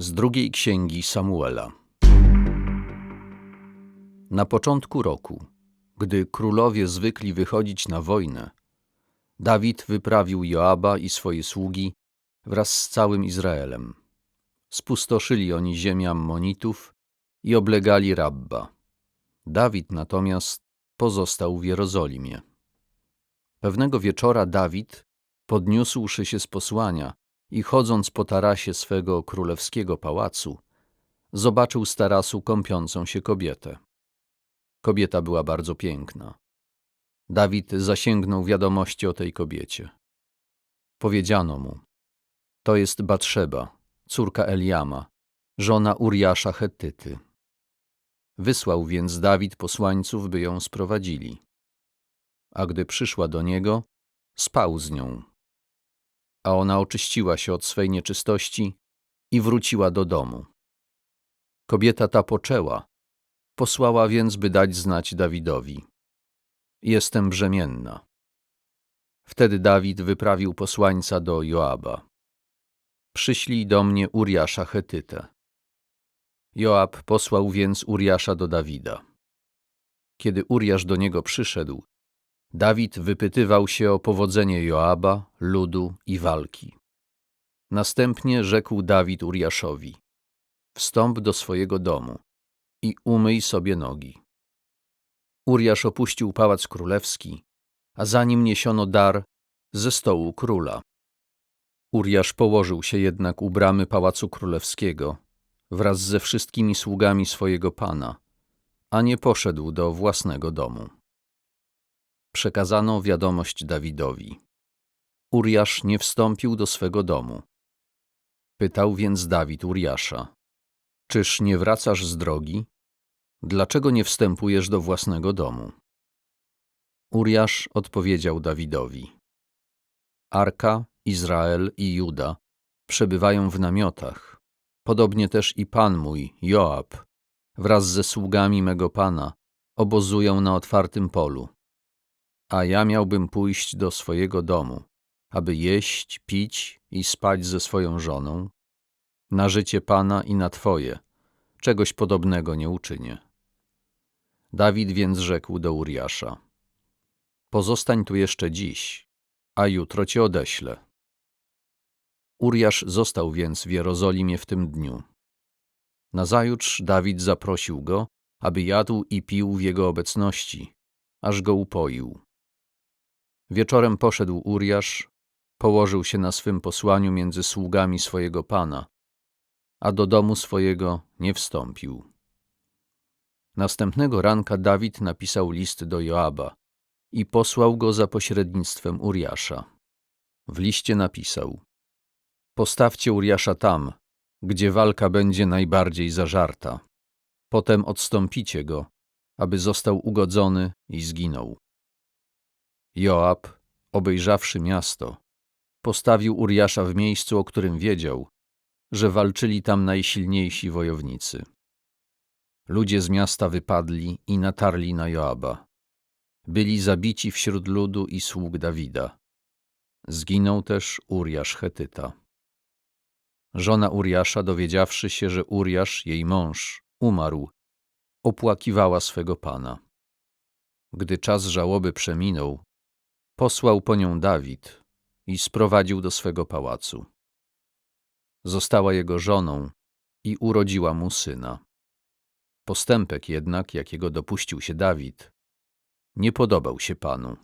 Z drugiej księgi Samuela. Na początku roku, gdy królowie zwykli wychodzić na wojnę, Dawid wyprawił Joaba i swoje sługi wraz z całym Izraelem. Spustoszyli oni ziemię Ammonitów i oblegali Rabba. Dawid natomiast pozostał w Jerozolimie. Pewnego wieczora Dawid, podniósłszy się z posłania i chodząc po tarasie swego królewskiego pałacu, zobaczył z tarasu kąpiącą się kobietę. Kobieta była bardzo piękna. Dawid zasięgnął wiadomości o tej kobiecie. Powiedziano mu, to jest Batrzeba, córka Eliama, żona Uriasza Hettyty. Wysłał więc Dawid posłańców, by ją sprowadzili. A gdy przyszła do niego, spał z nią. A ona oczyściła się od swej nieczystości i wróciła do domu. Kobieta ta poczęła, posłała więc, by dać znać Dawidowi. Jestem brzemienna. Wtedy Dawid wyprawił posłańca do Joaba. Przyślij do mnie Uriasza Chetytę. Joab posłał więc Uriasza do Dawida. Kiedy Uriasz do niego przyszedł, Dawid wypytywał się o powodzenie Joaba, ludu i walki. Następnie rzekł Dawid Uriaszowi: Wstąp do swojego domu i umyj sobie nogi. Uriasz opuścił pałac królewski, a za nim niesiono dar ze stołu króla. Uriasz położył się jednak u bramy pałacu królewskiego wraz ze wszystkimi sługami swojego pana, a nie poszedł do własnego domu. Przekazano wiadomość Dawidowi. Uriasz nie wstąpił do swego domu. Pytał więc Dawid Uriasza: Czyż nie wracasz z drogi? Dlaczego nie wstępujesz do własnego domu? Uriasz odpowiedział Dawidowi: Arka, Izrael i Juda przebywają w namiotach, podobnie też i pan mój, Joab, wraz ze sługami mego pana, obozują na otwartym polu. A ja miałbym pójść do swojego domu, aby jeść, pić i spać ze swoją żoną. Na życie pana i na twoje, czegoś podobnego nie uczynię. Dawid więc rzekł do Uriasza: Pozostań tu jeszcze dziś, a jutro cię odeślę. Uriasz został więc w Jerozolimie w tym dniu. Nazajutrz Dawid zaprosił go, aby jadł i pił w jego obecności, aż go upoił. Wieczorem poszedł Uriasz, położył się na swym posłaniu między sługami swojego pana, a do domu swojego nie wstąpił. Następnego ranka Dawid napisał list do Joaba i posłał go za pośrednictwem Uriasza. W liście napisał: Postawcie Uriasza tam, gdzie walka będzie najbardziej zażarta. Potem odstąpicie go, aby został ugodzony i zginął. Joab, obejrzawszy miasto, postawił Uriasza w miejscu, o którym wiedział, że walczyli tam najsilniejsi wojownicy. Ludzie z miasta wypadli i natarli na Joaba. Byli zabici wśród ludu i sług Dawida. Zginął też Uriasz Chetyta. Żona Uriasza, dowiedziawszy się, że Uriasz, jej mąż, umarł, opłakiwała swego pana. Gdy czas żałoby przeminął, posłał po nią Dawid i sprowadził do swego pałacu. Została jego żoną i urodziła mu syna. Postępek jednak, jakiego dopuścił się Dawid, nie podobał się panu.